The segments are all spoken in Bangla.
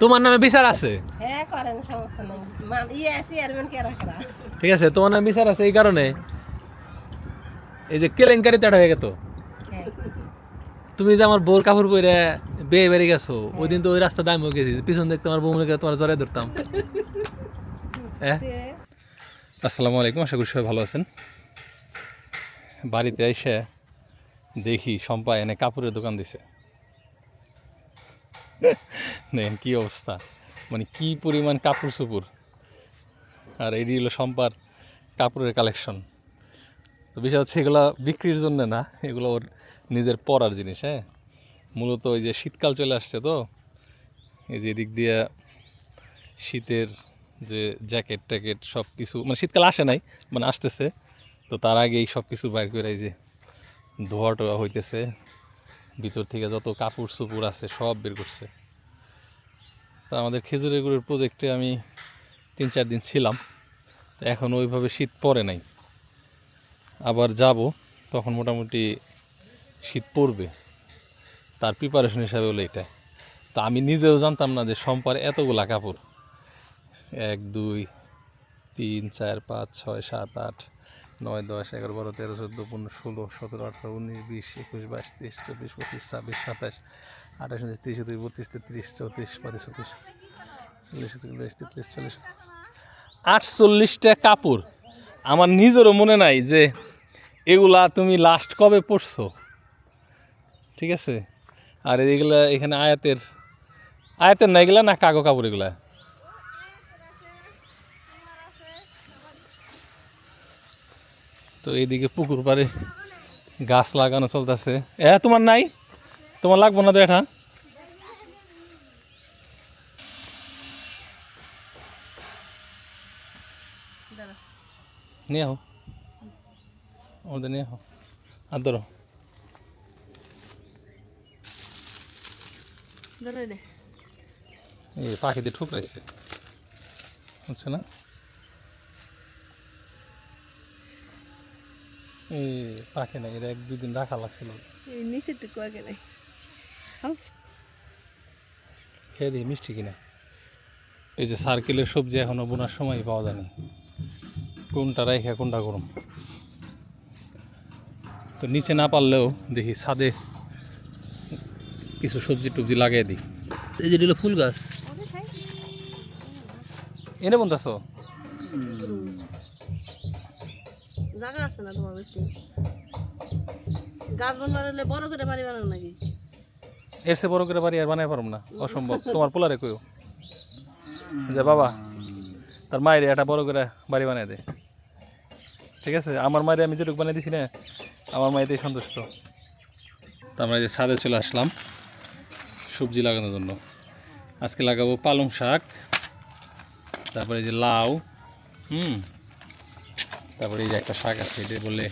তোমার নামে বিচার আছে? হ্যাঁ করেন সমস্যা নেই। মান ইয়ে কে ঠিক আছে তোমার নামে বিচার আছে এই কারণে। এই যে কেলেঙ্কারি তেটা হয়ে গেত। হ্যাঁ। তুমি যে আমার বোর কাপড় পরে বেয়ে বেড়ে গেছো ওই দিন তো ওই রাস্তা দামিও গেছি পিছন দেখতে আমার বউ মুখে তোমার জড়াই ধরতাম। হ্যাঁ? আসসালামু আলাইকুম আশা করি সবাই ভালো আছেন। বাড়িতে এসে দেখি সম্পা এনে কাপড়ের দোকান দিছে। দেখেন কি অবস্থা। মানে কি পরিমাণ কাপড় চুপুর আর এটি হলো সম্পার কাপড়ের কালেকশন তো বিষয় হচ্ছে এগুলো বিক্রির জন্য না, এগুলো ওর নিজের পরার জিনিস হ্যাঁ? মূলত ওই যে শীতকাল চলে আসছে তো, এই যে এদিক দিয়ে শীতের যে জ্যাকেট ট্যাকেট সব কিছু মানে শীতকাল আসে নাই মানে আসতেছে। তো তার আগে এই সব কিছু বাইর করে এই যে ধোয়া টোয়া হইতেছে। ভিতর থেকে যত কাপড় চুপুর আছে সব বের করছে। তা আমাদের খেজুরের গুড়ের প্রজেক্টে আমি তিন চার দিন ছিলাম। তো এখন ওইভাবে শীত পড়ে নাই। আবার যাব, তখন মোটামুটি শীত পড়বে। তার প্রিপারেশন হিসাবে হলো এটা। তা আমি নিজেও জানতাম না যে সম্পার এতগুলা কাপড়। এক, দুই, তিন, চার, পাঁচ, ছয়, সাত, আট নয়, দশ, এগারো, বারো, তেরো, চোদ্দ, পনেরো, ষোলো, সতেরো, আঠারো, উনিশ, বিশ, একুশ, বাইশ, তেইশ, চব্বিশ, পঁচিশ, ছাব্বিশ, সাতাশ, আঠাশ উনত্রিশ তিরিশ একত্রিশ বত্রিশ, তেত্রিশ, চৌত্রিশ, পঁয়ত্রিশ চল্লিশ একচল্লিশ তেত্রিশ, চল্লিশ, আটচল্লিশটা কাপড়। আমার নিজেরও মনে নাই যে এগুলা তুমি লাস্ট কবে পড়ছো ঠিক আছে? আর এগুলা এখানে আয়াতের আয়াতের না এগুলা না কাগো কাপড় এগুলা? তো এইদিকে পুকুর পাড়ে গাছ লাগানো চলতেছে। এ তোমার নাই? তোমার লাগবো না তো এটা? নিয়ে আহো। আমাদের নিয়ে আহো। আর ধরো। এই পাখিতে ঠুকরাইছে। বুঝছ না? এই পাখি নাই এটা এক দুদিন রাখা লাগছিল। এই নিচের টুকু আগে নাই। খেয়ে দিই মিষ্টি কিনা। এই যে সার্কেলের সবজি এখনও বোনার সময় পাওয়া যায়নি। কোনটা রাইখা কোনটা গরম। তো নিচে না পারলেও দেখি ছাদে কিছু সবজি টবজি লাগিয়ে দিই। এই যে দিল ফুল গাছ। এনে বন্ধু আছে না তোমার বেশি? গাছ বানবার হলে বড় করে বাড়ি বানানো নাকি? এর সে বড় করে বাড়ি আর বানাই পারব না, অসম্ভব। তোমার পোলারে কইও। যে বাবা, তার মায়ের একটা বড় করে বাড়ি বানিয়ে দে। ঠিক আছে? আমার মায়ের আমি যেটুকু বানিয়ে দিছি না, আমার মায়েতেই সন্তুষ্ট। আমরা যে ছাদে চলে আসলাম, সবজি লাগানোর জন্য। আজকে লাগাবো পালং শাক, তারপরে যে লাউ, হুম? তারপরে এই যে একটা শাক আছে এটা বলে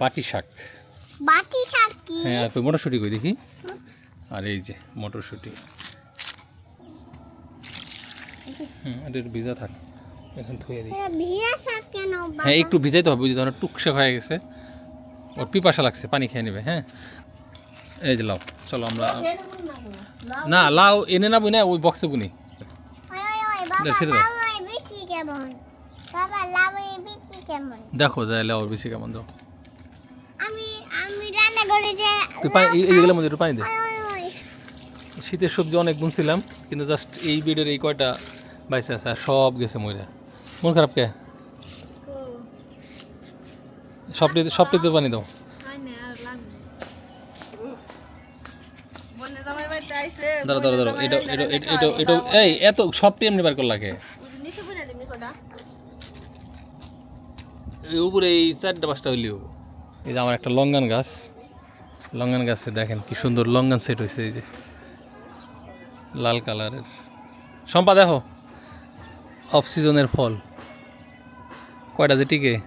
বাটি শাক। বাটি শাক কি? হ্যাঁ আর মটরশুঁটি কই দেখি? আর এই যে মটরশুঁটি। হুম এটা একটু ভিজা থাক এখন ধুয়ে দিই। হ্যাঁ একটু ভিজাইতে হবে বুঝি ধরো টুকসে হয়ে গেছে। ওর পিপাসা লাগছে পানি খেয়ে নেবে হ্যাঁ। এই যে লাও চলো আমরা না লাউ এনে না বুনে ওই বক্সে বুনি। ওই, কেমন? দেখো যাই লাউর বেশি কেমন দাও। আমি আমি রান্না করে যে তুই পানি এই- এইগুলোর মধ্যে একটু পানি দে। শীতের সবজি অনেক বুনছিলাম কিন্তু জাস্ট এই বেডের এই কয়টা বাইসে আছে আর সব গেছে ময়রা মন খারাপ কে? সবটিতে সবটিতে পানি দাও। দাঁড়া দাঁড়া দাঁড়া এটা এটা এটা এটা এই এত সবটি এমনি বার করলা কে নিচে বুঝে দিবি কটা এই উপরে এই চারটা পাঁচটা হইলেও এই যে আমার একটা লঙ্গান গাছ। লঙ্গান গাছে দেখেন কি সুন্দর লঙ্গান সেট হয়েছে এই যে। লাল কালারের। সম্পা দেখো। অফ সিজনের ফল। কয়টা যে টিকে?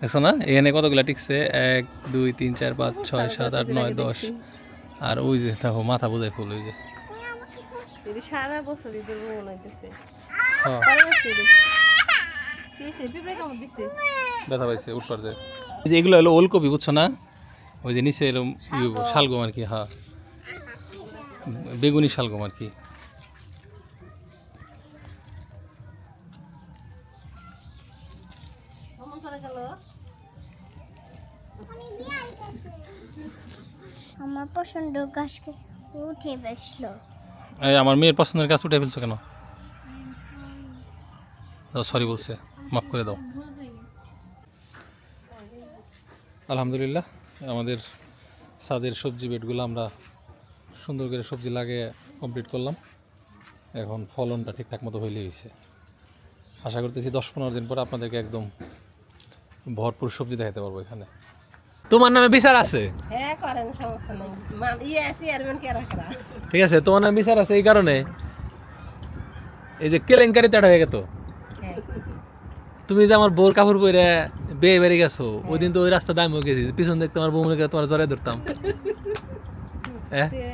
দেখছ না? এখানে কতগুলা টিকছে? এক দুই তিন চার পাঁচ ছয় সাত আট নয় দশ। আর ওই যে দেখো মাথা বোঝায় ফুল ওই যে। সারা বছরই। ব্যথা পাইছে উঠবার যায়। যে এগুলো হলো ওলকপি বুঝছ না? ওই যে নিচে এরকম শালগম আর কি হ্যাঁ বেগুনি শালগম আর কি। আমার পছন্দ গাছ উঠে ফেলছিল আমার মেয়ের পছন্দের গাছ উঠে ফেলছো কেন? সরি বলছে। মাফ করে দাও। আলহামদুলিল্লাহ আমাদের ছাদের সবজি বেডগুলো আমরা সুন্দর করে সবজি লাগিয়ে কমপ্লিট করলাম। এখন ফলনটা ঠিকঠাক মতো হইলে হয়েছে আশা করতেছি দশ পনেরো দিন পর আপনাদেরকে একদম ভরপুর সবজি দেখাতে পারব এখানে। তোমার নামে বিচার আছে? হ্যাঁ ইয়ে ঠিক আছে তোমার নামে বিচার আছে এই কারণে। এই যে কেলেঙ্কারি তেটা হয়ে গেত। তুমি যে আমার বউর কাপড় পরে বেয়ে বেড়ে গেছো ওই দিন তো ওই রাস্তা দাম হয়ে গেছি। পিছন দেখতে আমার বউ মনে তোমার জড়াই ধরতাম। হ্যাঁ? তে।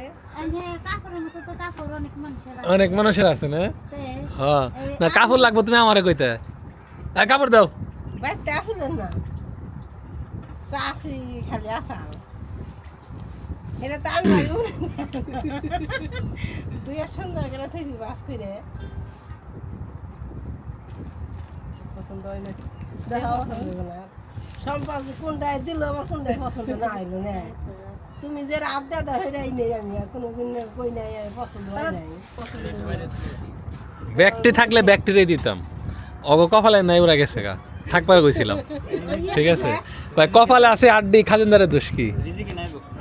কাপড়ের মতো তো কাপড় অনেক মানুষের আছে। না? হ্যাঁ। না কাপড় লাগবো তুমি আমারে কইতে। এ, কাপড় দাও। এটা তো আনবাই সুন্দর করে থইছি বাস করে পছন্দ হয় না দেখো সম্পর্ক কোনটায় দিল কোনটায় পছন্দ না হইল না। তুমি যে রাত নেই আমি আর কোনোদিন কই নাই পছন্দ হয় নাই। ব্যাগটি থাকলে ব্যাগটিরে দিতাম। অগ কপালে নাই ওরা গেছে গা। থাকবার কইছিলাম। ঠিক আছে? কপালে আছে আড্ডি খাজিনদারের দোষ কি?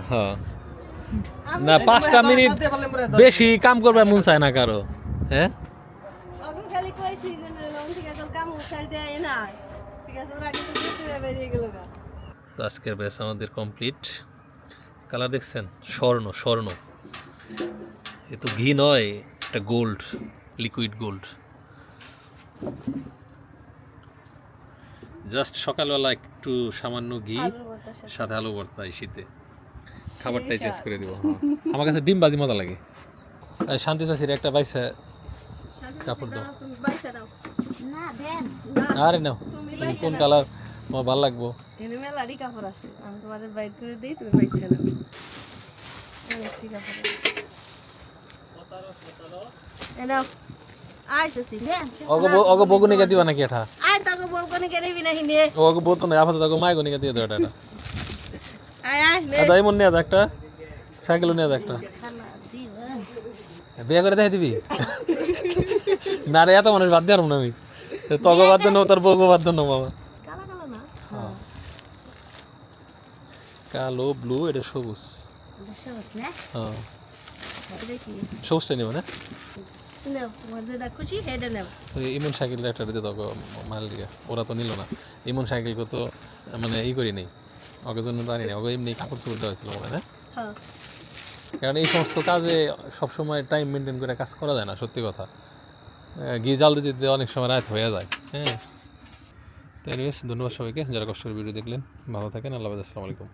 হ্যাঁ। না পাঁচটা মিনিট বেশি কাম করবে মন চায় না কারও। হ্যাঁ ওকে খালি কইছি যে না, ঠিক আছে ওর কাম উঠাই ঠিক আছে ওরা কিন্তু ভিতরে বেরিয়ে গেল গা তো আজকের ব্যাস আমাদের কমপ্লিট কালার দেখছেন? স্বর্ণ স্বর্ণ। এ তো ঘি নয় এটা গোল্ড লিকুইড গোল্ড জাস্ট সকালবেলা একটু সামান্য ঘি সাথে। আলু ভর্তা এই শীতে। খাবারটাই চেঞ্জ করে দিব। আমার কাছে ডিম বাজি মজা লাগে। শান্তি চাষির একটা পাইছে কাপড় দাও। আরে নাও তুমি কোন কালার আমার ভালো লাগবো? এনে মেলারই কাপড় আছে। আমি তোমাদের বাইর করে দিই তুমি কাপড়। দিবা নাকি এটা? কেনে না। হিনে অগ বউ তো নয় আপাতত অগ মায় গনিকা দিয়ে দাও এটা এটা। আয় আয় নে। দাদা এমন একটা সাইকেলও নিয়ে একটা। বিয়ে করে দেখে দিবি? না রে এত মানুষ বাদ দিয়ে না আমি। তগ বাদ দেন তোর বউ বাদ দেন বাবা। কালা কালা ব্লু এটা সবুজ। হ্যাঁ। সবুজটা নেবে না? ইমন সাইকেল একটা দিতে তগ মাল দিকে ওরা তো নিল না। ইমন তো মানে ই করি নেই। ওকে জন্য না ওকে এমনি কাপড় চোপড় দেওয়া ছিল মনে হ্যাঁ। কারণ এই সমস্ত কাজে সবসময় টাইম মেনটেন করে কাজ করা যায় না সত্যি কথা। আহ, ঘি জাল দিতে অনেক সময় রাত হয়ে যায়। হ্যাঁ। তাই ধন্যবাদ সবাইকে। যারা কষ্টের ভিডিও দেখলেন ভালো থাকেন। আল্লাহ আসসালামু আলাইকুম।